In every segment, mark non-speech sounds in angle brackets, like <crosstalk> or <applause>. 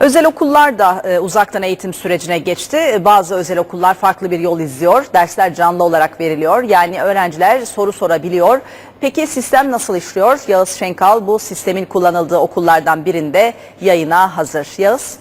Özel okullar da e, uzaktan eğitim sürecine geçti. Bazı özel okullar farklı bir yol izliyor. Dersler canlı olarak veriliyor. Yani öğrenciler soru sorabiliyor. Peki sistem nasıl işliyor? Yağız Şenkal bu sistemin kullanıldığı okullardan birinde yayına hazır. Yağız.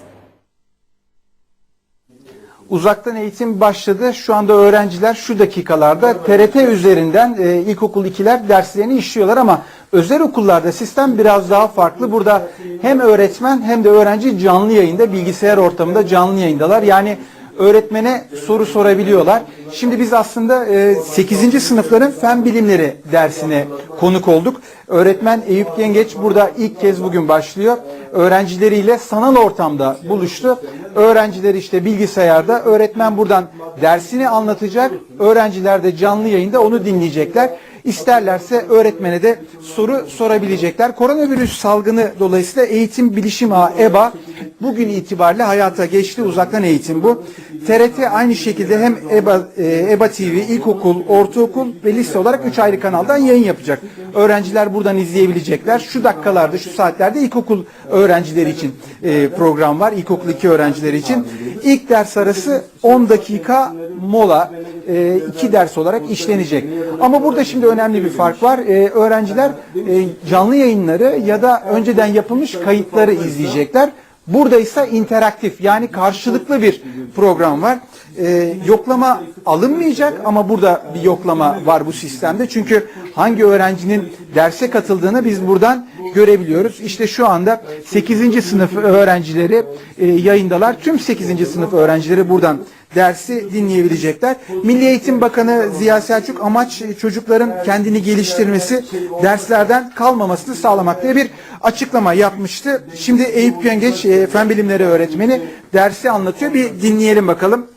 Uzaktan eğitim başladı. Şu anda öğrenciler şu dakikalarda TRT üzerinden e, ilkokul 2'ler derslerini işliyorlar ama özel okullarda sistem biraz daha farklı. Burada hem öğretmen hem de öğrenci canlı yayında bilgisayar ortamında canlı yayındalar. Yani öğretmene soru sorabiliyorlar. Şimdi biz aslında e, 8. sınıfların fen bilimleri dersine konuk olduk. Öğretmen Eyüp Yengeç burada ilk kez bugün başlıyor. Öğrencileriyle sanal ortamda buluştu. Öğrenciler işte bilgisayarda, öğretmen buradan dersini anlatacak. Öğrenciler de canlı yayında onu dinleyecekler. İsterlerse öğretmene de soru sorabilecekler. Koronavirüs salgını dolayısıyla Eğitim Bilişim Ağı EBA bugün itibariyle hayata geçti. Uzaktan eğitim bu. TRT aynı şekilde hem EBA, e, EBA TV, ilkokul, ortaokul ve lise olarak 3 ayrı kanaldan yayın yapacak. Öğrenciler buradan izleyebilecekler. Şu dakikalarda, şu saatlerde ilkokul öğrencileri için e, program var. İlkokul 2 öğrencileri için. İlk ders arası 10 dakika mola e, iki ders olarak işlenecek. Ama burada şimdi önemli bir fark var. E, öğrenciler e, canlı yayınları ya da önceden yapılmış kayıtları izleyecekler. Burada ise interaktif yani karşılıklı bir program var. E, yoklama alınmayacak ama burada bir yoklama var bu sistemde. Çünkü hangi öğrencinin derse katıldığını biz buradan görebiliyoruz. İşte şu anda 8. sınıf öğrencileri e, yayındalar. Tüm 8. sınıf öğrencileri buradan dersi dinleyebilecekler. Milli Eğitim Bakanı Ziya Selçuk amaç çocukların kendini geliştirmesi, derslerden kalmamasını sağlamak diye bir açıklama yapmıştı. Şimdi Eyüp Yengeç, e, fen bilimleri öğretmeni dersi anlatıyor. Bir dinleyelim bakalım.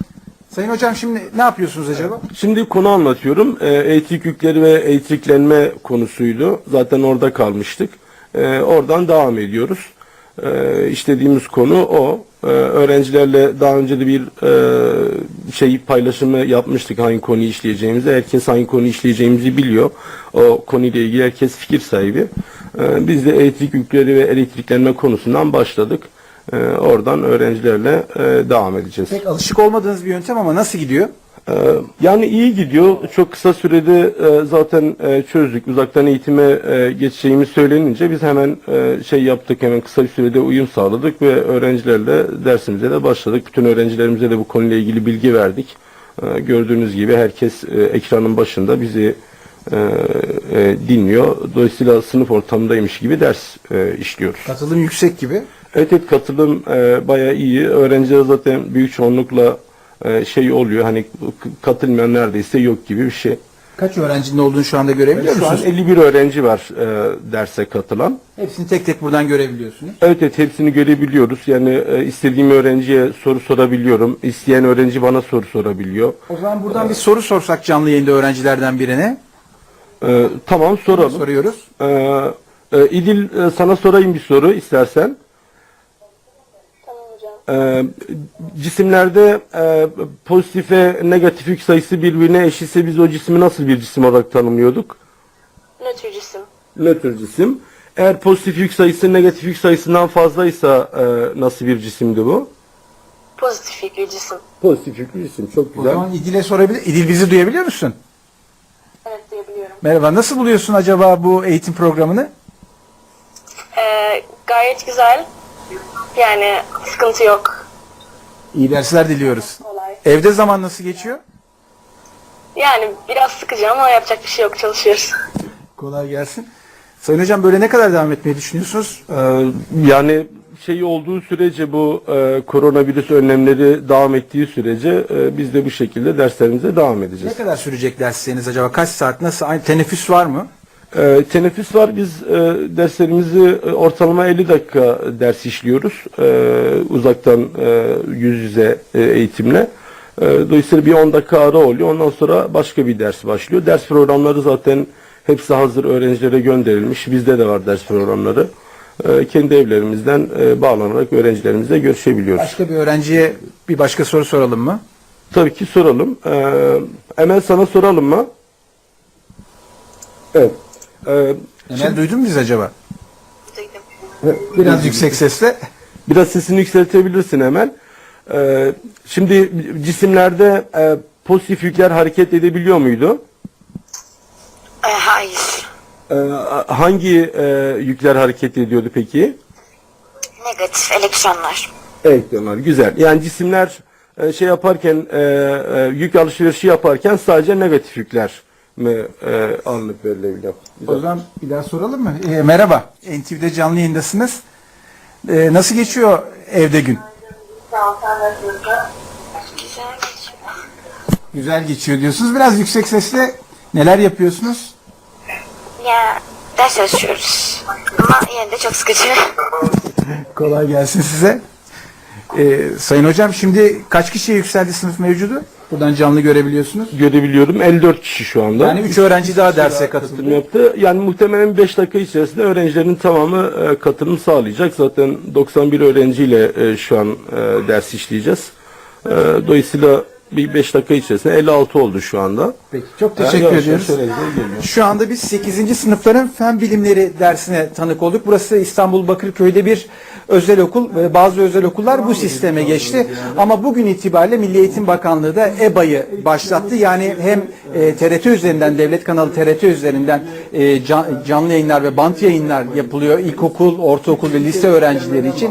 Sayın hocam şimdi ne yapıyorsunuz acaba? Şimdi konu anlatıyorum. E, eğitik yükleri ve eğitiklenme konusuydu. Zaten orada kalmıştık. E, oradan devam ediyoruz. E, işlediğimiz konu o. E, öğrencilerle daha önce de bir e, şey paylaşımı yapmıştık hangi konuyu işleyeceğimizi. Herkes hangi konuyu işleyeceğimizi biliyor. O konuyla ilgili herkes fikir sahibi. E, biz de eğitik yükleri ve elektriklenme konusundan başladık. E, oradan öğrencilerle e, devam edeceğiz. Pek alışık olmadığınız bir yöntem ama nasıl gidiyor? Ee, Yani iyi gidiyor. Çok kısa sürede e, zaten e, çözdük. Uzaktan eğitime e, geçeceğimiz söylenince biz hemen şey yaptık. Hemen kısa bir sürede uyum sağladık ve öğrencilerle dersimize de başladık. Bütün öğrencilerimize de bu konuyla ilgili bilgi verdik. E, Gördüğünüz gibi herkes ekranın başında bizi dinliyor. Dolayısıyla sınıf ortamındaymış gibi ders işliyoruz. Katılım yüksek gibi. Evet, evet katılım bayağı iyi. Öğrenciler zaten büyük çoğunlukla e, şey oluyor hani katılmayan neredeyse yok gibi bir şey. Kaç öğrencinin olduğunu şu anda görebiliyor Şu an musunuz? 51 öğrenci var e, derse katılan. Hepsini tek tek buradan görebiliyorsunuz. Evet evet hepsini görebiliyoruz. Yani e, istediğim öğrenciye soru sorabiliyorum. İsteyen öğrenci bana soru sorabiliyor. O zaman buradan bir soru sorsak canlı yayında öğrencilerden birine. E, tamam soralım. Soruyoruz. E, e, İdil e, sana sorayım bir soru istersen. Ee, cisimlerde e, pozitif ve negatif yük sayısı birbirine eşitse biz o cismi nasıl bir cisim olarak tanımlıyorduk? Nötr cisim. Nötr cisim. Eğer pozitif yük sayısı negatif yük sayısından fazlaysa e, nasıl bir cisimdi bu? Pozitif yüklü cisim. Pozitif yüklü cisim. Çok O güzel. zaman İdil'e sorabilir. İdil bizi duyabiliyor musun? Evet diyebiliyorum. Merhaba. Nasıl buluyorsun acaba bu eğitim programını? Ee, gayet güzel. Yani sıkıntı yok. İyi dersler diliyoruz. Kolay. Evde zaman nasıl geçiyor? Yani biraz sıkıcı ama yapacak bir şey yok. Çalışıyoruz. Kolay gelsin. Sayın Hocam böyle ne kadar devam etmeyi düşünüyorsunuz? Ee, yani şey olduğu sürece bu e, koronavirüs önlemleri devam ettiği sürece e, biz de bu şekilde derslerimize devam edeceğiz. Ne kadar sürecek dersleriniz acaba? Kaç saat? Nasıl? Aynı teneffüs var mı? E, teneffüs var. Biz e, derslerimizi e, ortalama 50 dakika ders işliyoruz. E, uzaktan e, yüz yüze e, eğitimle. E, dolayısıyla bir 10 dakika ara oluyor. Ondan sonra başka bir ders başlıyor. Ders programları zaten hepsi hazır öğrencilere gönderilmiş. Bizde de var ders programları. E, kendi evlerimizden e, bağlanarak öğrencilerimizle görüşebiliyoruz. Başka bir öğrenciye bir başka soru soralım mı? Tabii ki soralım. E, Emel sana soralım mı? Evet. E, Emel duydun mu biz acaba? Duydum. Biraz yüksek sesle. Biraz sesini yükseltebilirsin hemen. Ee, şimdi cisimlerde e, pozitif yükler hareket edebiliyor muydu? E, hayır. Ee, hangi e, yükler hareket ediyordu peki? Negatif elektronlar. Elektronlar güzel. Yani cisimler e, şey yaparken e, e, yük alışverişi yaparken sadece negatif yükler mi e, alınıp verilebiliyor? O zaman bir daha soralım mı? Ee, merhaba. NTV'de canlı yayındasınız. Ee, nasıl geçiyor evde gün? Güzel geçiyor. Güzel geçiyor diyorsunuz. Biraz yüksek sesle neler yapıyorsunuz? Ya ders çalışıyoruz. Ama yine de çok sıkıcı. <laughs> Kolay gelsin size. Ee, sayın hocam şimdi kaç kişiye yükseldi sınıf mevcudu? Buradan canlı görebiliyorsunuz. Görebiliyorum 54 kişi şu anda. Yani 3 öğrenci daha derse katılım katıldı. yaptı. Yani muhtemelen 5 dakika içerisinde öğrencilerin tamamı e, katılım sağlayacak. Zaten 91 öğrenciyle e, şu an e, ders işleyeceğiz. E, dolayısıyla bir 5 dakika içerisinde 56 oldu şu anda. Peki çok Yani teşekkür yavaş ediyoruz. Şu anda biz 8. sınıfların fen bilimleri dersine tanık olduk. Burası İstanbul Bakırköy'de bir özel okul ve bazı özel okullar bu sisteme geçti. Ama bugün itibariyle Milli Eğitim Bakanlığı da EBA'yı başlattı. Yani hem e, TRT üzerinden, devlet kanalı TRT üzerinden e, can- canlı yayınlar ve bant yayınlar yapılıyor. İlkokul, ortaokul ve lise öğrencileri için.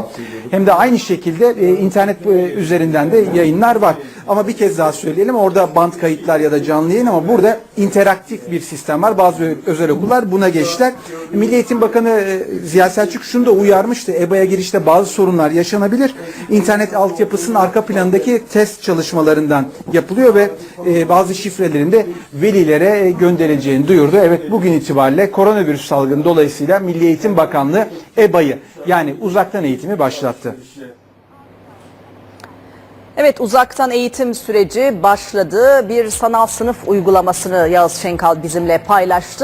Hem de aynı şekilde e, internet e, üzerinden de yayınlar var. Ama bir kez daha söyleyelim orada band kayıtlar ya da canlı yayın ama burada interaktif bir sistem var. Bazı özel okullar buna geçtiler. Milli Eğitim Bakanı e, Ziya Selçuk şunu da uyarmıştı. EBA'ya girişte bazı sorunlar yaşanabilir. İnternet altyapısının arka planındaki test çalışmalarından yapılıyor ve e, bazı şifrelerin de velilere e, gönderileceğini duyurdu. Evet bugün itibariyle koronavirüs salgını dolayısıyla Milli Eğitim Bakanlığı EBA'yı yani uzaktan eğitimi başlattı. Evet uzaktan eğitim süreci başladı. Bir sanal sınıf uygulamasını Yağız Şenkal bizimle paylaştı.